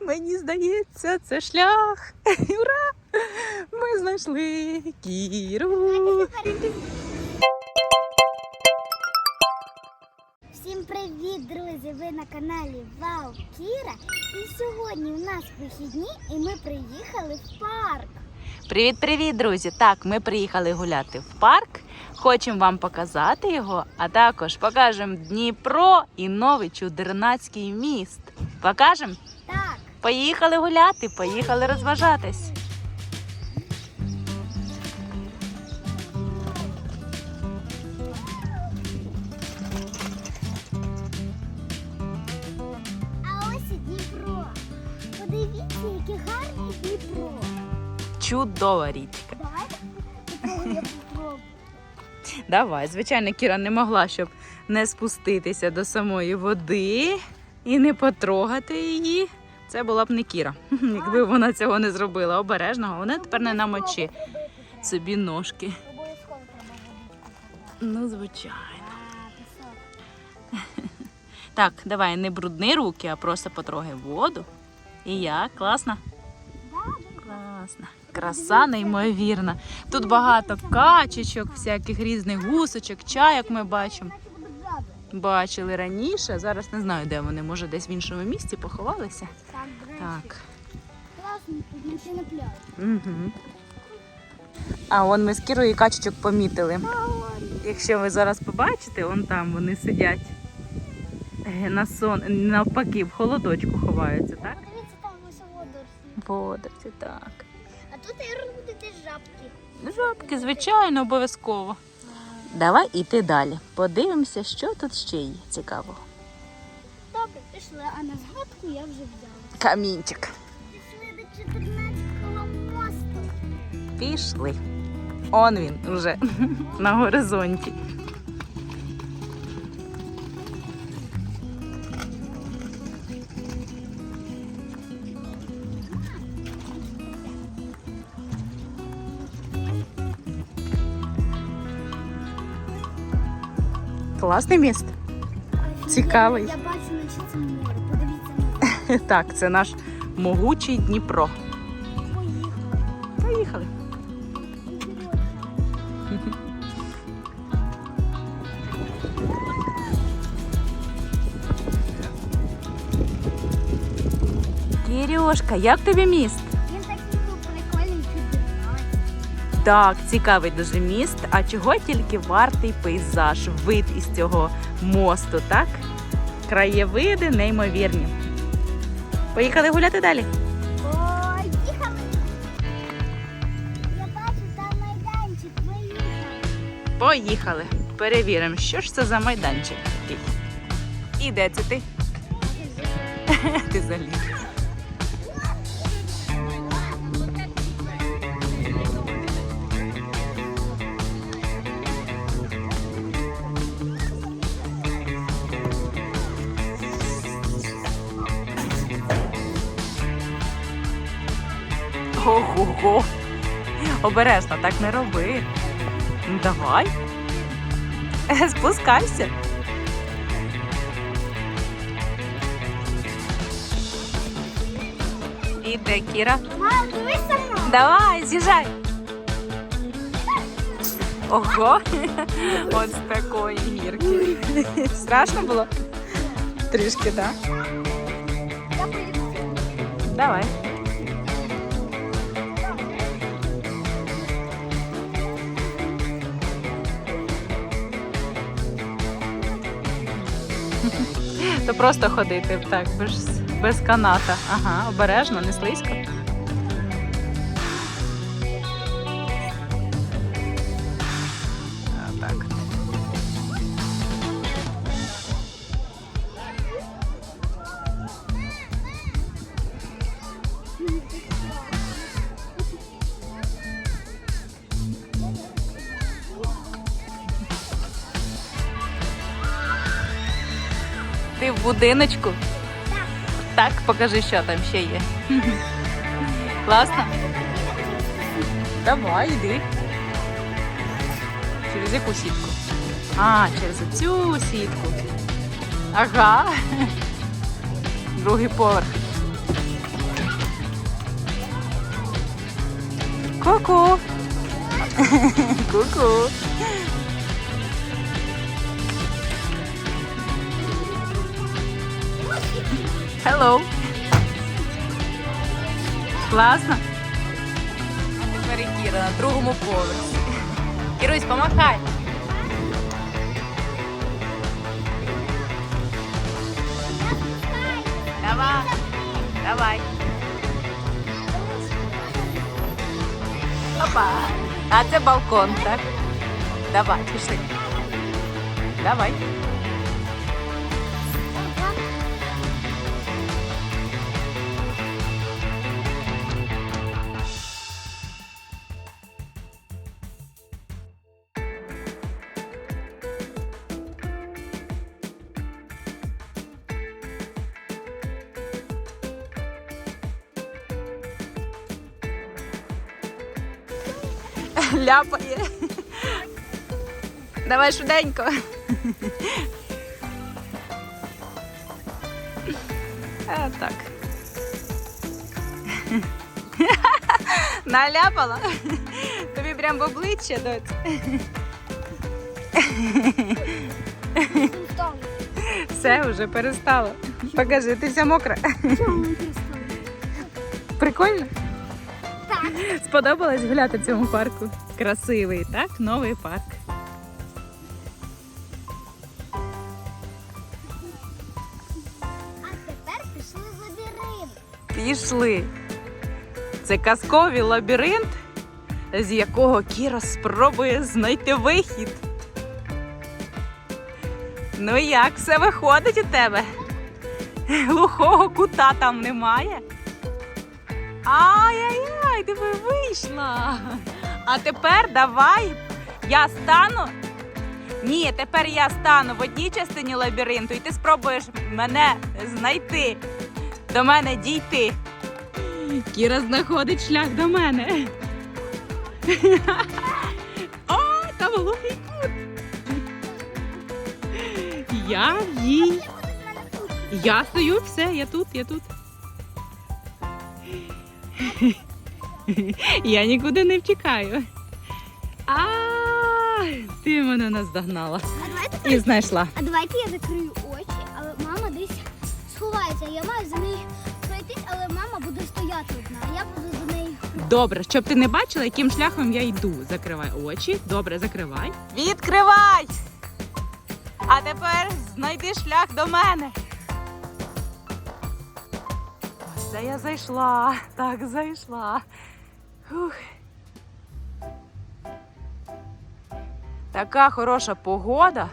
Мені здається, це шлях. Ура! Ми знайшли Кіру. Всім привіт, друзі! Ви на каналі Вау Кіра. І сьогодні у нас вихідні, і ми приїхали в парк. Привіт-привіт, друзі! Так, ми приїхали гуляти в парк. Хочемо вам показати його, а також покажемо Дніпро і новий чудернацький міст. Покажемо? Так, Поїхали гуляти, поїхали розважатись. а ось і Дніпро. Подивіться, яке гарне Дніпро. Чудова річка. Давайте я попробую. Давай, звичайно, Кіра не могла, щоб не спуститися до самої води і не потрогати її. Це була б не Кіра, якби вона цього не зробила. Обережно, вона тепер не намочи собі ножки. Ну, звичайно. Так, давай не брудни руки, а просто потрогай воду. І я, класно? Класно. Краса неймовірна. Тут багато качечок, всяких різних гусочок, чайок ми бачимо. Бачили раніше, зараз не знаю, де вони, може десь в іншому місці поховалися. Так. Класно, тут наче на пляж. Угу. А вон ми з Кірою качечок помітили. Якщо ви зараз побачите, вон там вони сидять. Е, На сон, навпаки, в холодочку ховаються, так? Подивіться, там ось водорслі. Водорці, так. А тут буде теж жабки. Жабки, звичайно, обов'язково. Давай іти далі. Подивимося, що тут ще є цікавого. Добре, пішли, а на згадку я вже взяла. Камінчик. Пішли до 14-го мосту. Пішли. Он він вже на горизонті. Класний міст. Цікавий. Я бачу, наче це море. Подивіться на Так, це наш могучий Дніпро. Поїхали. Кірюшка, як тобі міст? Він такий був прикольний чудовий. Так, цікавий дуже міст. А чого тільки вартий пейзаж, вид із цього мосту, так? Краєвиди неймовірні. Поїхали гуляти далі. Поїхали. Я бачу, там майданчик. Поїхали. Поїхали. Перевіримо, що ж це за майданчик такий. І де це ти? Ти заліз. Ого-го. Обережно, так не роби. Давай. Спускайся. Іде Кіра. Мам, дивись сама. Давай, з'їжджай. Ого, от з такої гірки. Страшно було? Трішки, так? Поїду. Давай. То просто ходити так, без, без каната. Ага, обережно, не слизько. Будиночку? Так, покажи, що там ще є. Класно? Давай, йди. Через яку сітку? А, через цю сітку. Ага. Другий поверх. Ку-ку. Ку-ку. Hello. Класно. Тепер і Кіра на другому поверсі. Кірусь, помахай. Давай. Давай. Опа. А це балкон, так? Давай, пішли. Давай. Ляпає. Давай швиденько. А, так. Наляпала. Тобі прям в обличчя, доць. Все, вже перестало. Покажи, ти вся мокра. Прикольно? Сподобалось гуляти в цьому парку. Красивий, так? Новий парк. А тепер пішли в лабіринт. Пішли. Це казковий лабіринт, з якого Кіра спробує знайти вихід. Ну як все виходить у тебе? Глухого кута там немає. Ай-яй-яй, диви вийшла. А тепер давай я стану. Ні, тепер я стану в одній частині лабіринту, і ти спробуєш мене знайти, до мене дійти. Кіра знаходить шлях до мене. О, там глухий кут. Я їй. Я стою, все, я тут, я тут. Я нікуди не втікаю. А, ти мене наздогнала А давайте, і знайшла. а давайте я закрию очі, але мама десь сховається. Я маю за нею пройтись, але мама буде стояти одна, а я буду за нею. Добре, щоб ти не бачила, яким шляхом я йду. Закривай очі. Добре, закривай. Відкривай! А тепер знайди шлях до мене. Ось це я зайшла. Так, зайшла. Ух. Така хороша погода.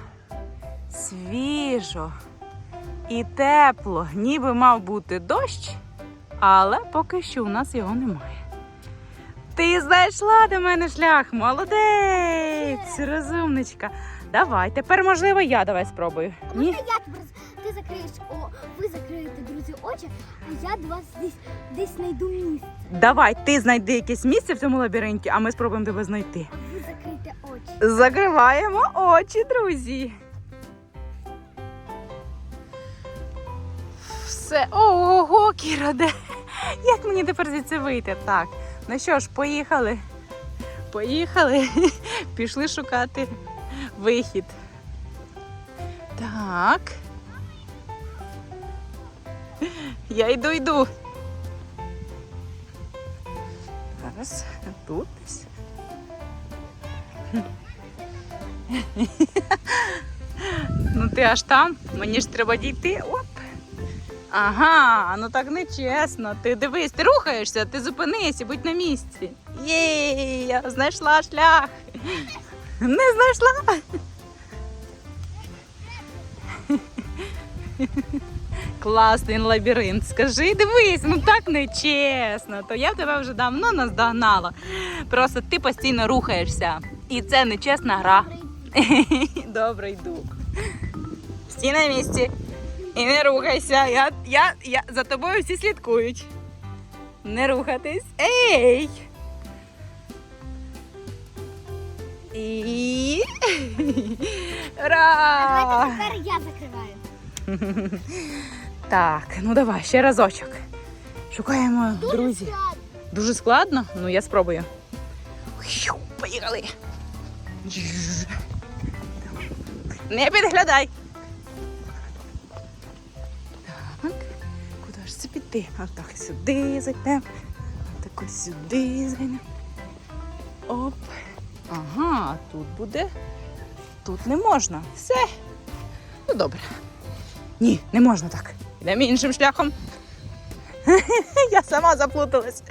Свіжо і тепло. Ніби мав бути дощ, але поки що у нас його немає. Ти знайшла до мене шлях. Молодець, розумничка. Давай, тепер можливо я давай спробую. А Ні? Закриєш, о, ви закриєте, друзі, очі, а я до вас десь десь знайду місце. Давай, ти знайди якесь місце в цьому лабіринті, а ми спробуємо тебе знайти. А ви закрийте очі. Закриваємо очі, друзі. Все. Ого, Кіра, де? Як мені тепер звідси вийти? Так. Ну що ж, поїхали. Поїхали. Пішли шукати вихід. Так. Я йду, йду. Зараз тут десь. Ну ти аж там, мені ж треба дійти. Оп. Ага, ну так не чесно. Ти дивись, ти рухаєшся, ти зупинись і будь на місці. Єй, я знайшла шлях. Не знайшла. Класний лабіринт. Скажи, дивись, ну так не чесно. То я тебе вже давно наздогнала. Просто ти постійно рухаєшся. І це нечесна гра. Добре йду. Стій на місці. І не рухайся. Я, я, я, за тобою всі слідкують. Не рухатись. Ей! І. Ура! Давайте тепер я закриваю. Так, ну давай, ще разочок. Шукаємо, Дуже друзі. складно. Дуже складно? Ну я спробую. Хью, Поїхали. Не підглядай. Так, куди ж це піти? А так сюди зайдемо. Так ось сюди зайдемо. Оп. Ага, тут буде. Тут не можна. Все. Ну добре. Ні, не можна так. Йдемо іншим шляхом. Я сама заплуталась.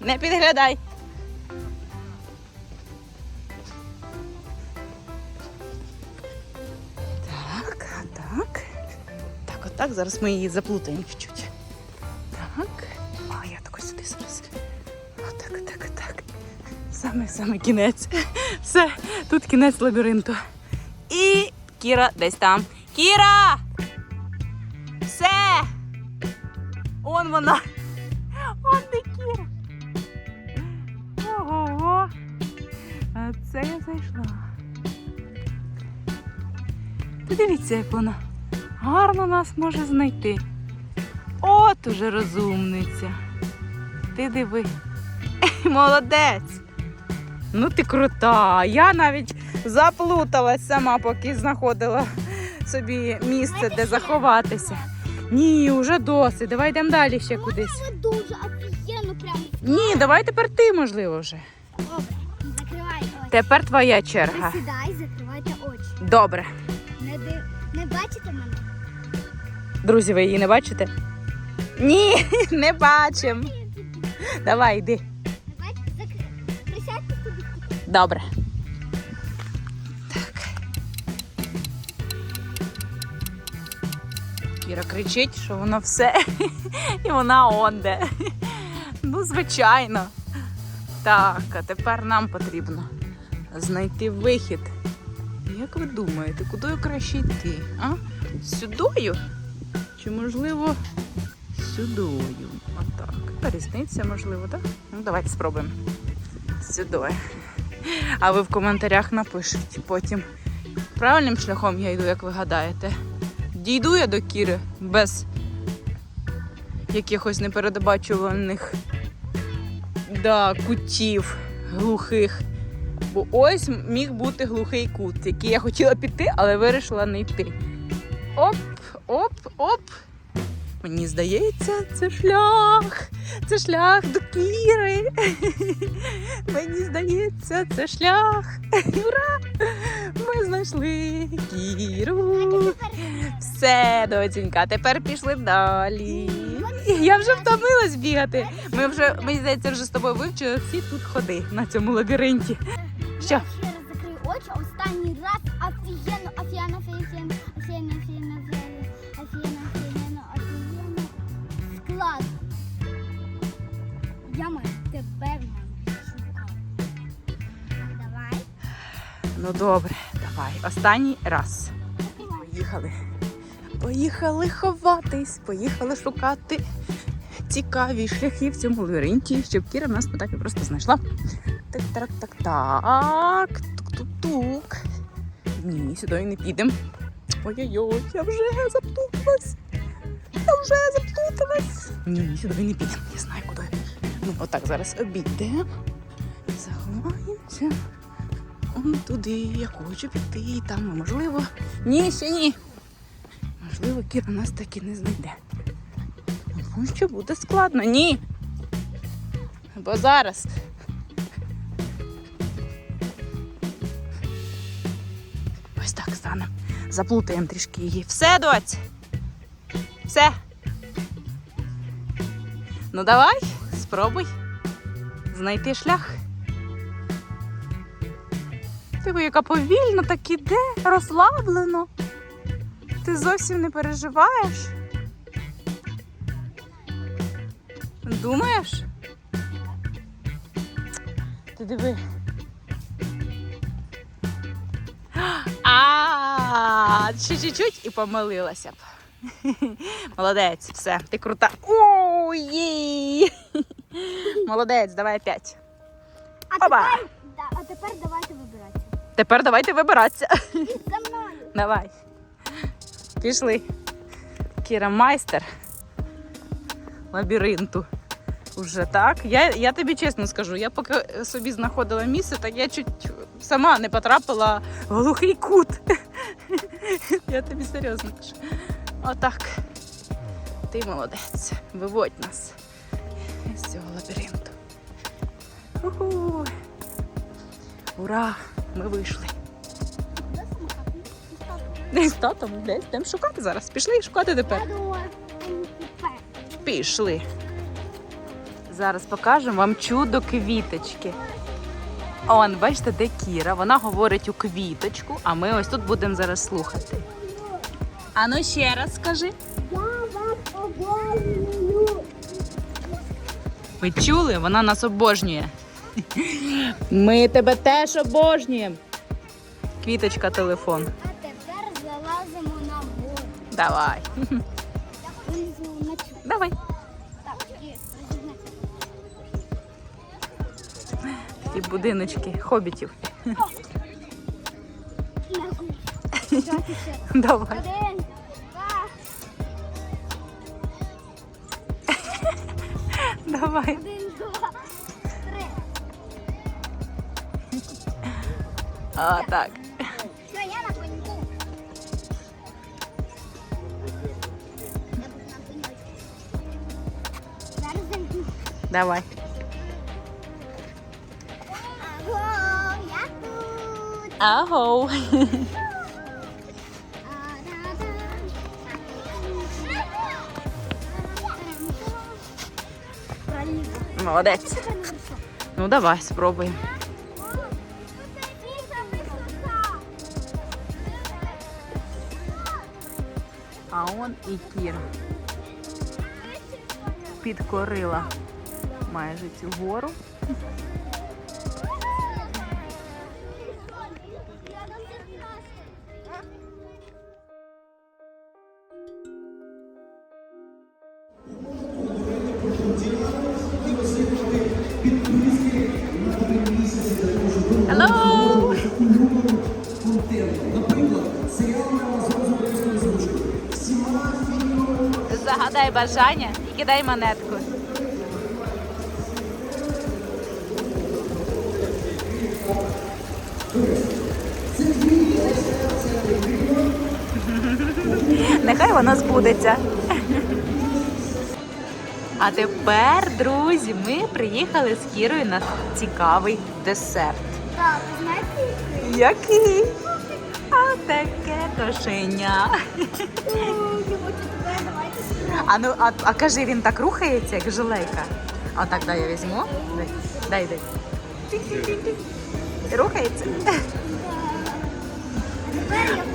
Не підглядай. Так, так. Так, отак. Зараз ми її заплутаємо чуть-чуть. Так. А, я тако сюди зараз. Отак, отак, отак. Саме саме кінець. Все, тут кінець лабіринту. І Кіра десь там. Кіра! Все! Он вона. Он де Кіра. Ого. А це я зайшла. Ти дивіться, як вона гарно нас може знайти. От уже розумниця. Ти диви. Молодець. Ну ти крута. Я навіть заплуталась сама, поки знаходила собі місце, де заховатися. Ні, уже досить. Давай йдемо далі ще кудись. Дуже офігенно прям. Ні, давай тепер ти, можливо, вже. Добре, закривай очі. Тепер твоя черга. Присідай, закривайте очі. Добре. Не, бачите мене? Друзі, ви її не бачите? Ні, не бачимо. Давай, йди. Не бачите? Закри... Присядьте собі. Добре. Кіра кричить, що воно все. І вона онде. Ну, звичайно. Так, а тепер нам потрібно знайти вихід. Як ви думаєте, куди краще йти? А? Сюдою? Чи можливо сюдою? Отак. Яка Різниця, можливо, так? Ну, давайте спробуємо. Сюдою. А ви в коментарях напишіть потім. Правильним шляхом я йду, як ви гадаєте. Дійду я до Кіри без якихось непередбачуваних да, кутів глухих. Бо ось міг бути глухий кут, який я хотіла піти, але вирішила не йти. Оп, оп, оп. Мені здається, це шлях. Це шлях до Кіри. Мені здається, це шлях. Ура! Ми знайшли Кіру. Все, доченька, тепер пішли далі. Я вже втомилась бігати. Ми вже, мені здається, вже з тобою вивчили всі тут ходи на цьому лабіринті. Що? Я ще раз закрию очі, останній раз офігенно, офігенно, офігенно, офігенно, офігенно, офігенно, офігенно, офігенно, офігенно. Склад. Я маю тебе в. Давай. Ну добре, давай. Останній раз. Поїхали. Поїхали ховатись, поїхали шукати цікаві шляхи в цьому лабіринті, щоб Кіра нас так і просто знайшла. Так, так, так, так. Тук-тук-тук. Ні, сюди не підемо. Ой-ой-ой, я вже заплуталась. Я вже заплуталась. Ні, сюди не підемо. Я знаю куди. Ну, отак зараз обійдемо. Заховаємося. Он туди, я хочу піти, там, можливо. Ні, ще ні. Можливо, Кіра нас таки не знайде. Тому що буде складно. Ні. Бо зараз. Ось так станемо. Заплутаємо трішки її. Все, доць. Все. Ну давай, спробуй знайти шлях. Ти яка повільно так іде, розслаблено. Ти зовсім не переживаєш? Думаєш? Ти диви. А, чуть-чуть і помилилася б. Молодець, все, ти крута. Ой! Молодець, давай опять. А Опа. тепер, да, а тепер давайте вибиратися. Тепер давайте вибиратися. За мною. Давай. Пішли. Кіра майстер лабіринту. Уже так. Я, я тобі чесно скажу, я поки собі знаходила місце, так я чуть сама не потрапила в глухий кут. Я тобі серйозно кажу. Отак. Ти молодець. Виводь нас із цього лабіринту. Ура! Ми вийшли. З татом десь йдемо шукати зараз. Пішли шукати тепер. Пішли. Зараз покажемо вам чудо квіточки. Он, бачите, де Кіра. Вона говорить у квіточку, а ми ось тут будемо зараз слухати. А ну ще раз скажи. Ви чули? Вона нас обожнює. Ми тебе теж обожнюємо. Квіточка телефон. Давай. Давай. Ті будиночки хобітів. Давай. Давай. один. А, так. Давай. Аго, я тут. Аго. Молодець. Ну давай, спробуємо. А он і Кіра підкорила майже цю гору. Hello! Загадай бажання і кидай монетку. Нехай воно збудеться. А тепер, друзі, ми приїхали з Кірою на цікавий десерт. Так, знаєте, який? Який? А таке кошеня. А ну, а, а кажи, він так рухається, як жилейка. А так дай я візьму. Дай, дай. дай. Рухається.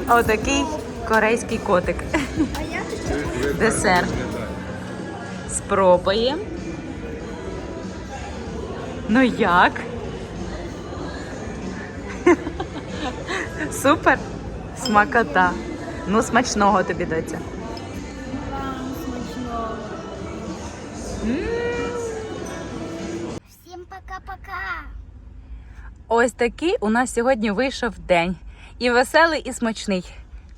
Отакий корейський котик. Десерт. Спробуємо. Ну як? Супер. Смакота. Ну, смачного тобі доця. Всім пока-пока. Ось такий у нас сьогодні вийшов день. І веселий, і смачний.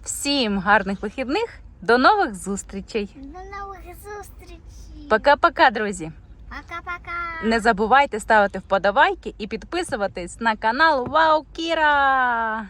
Всім гарних вихідних. До нових зустрічей. До нових зустрічей. Пока-пока, друзі. Пока-пока. Не забувайте ставити вподобайки і підписуватись на канал Вау Кіра!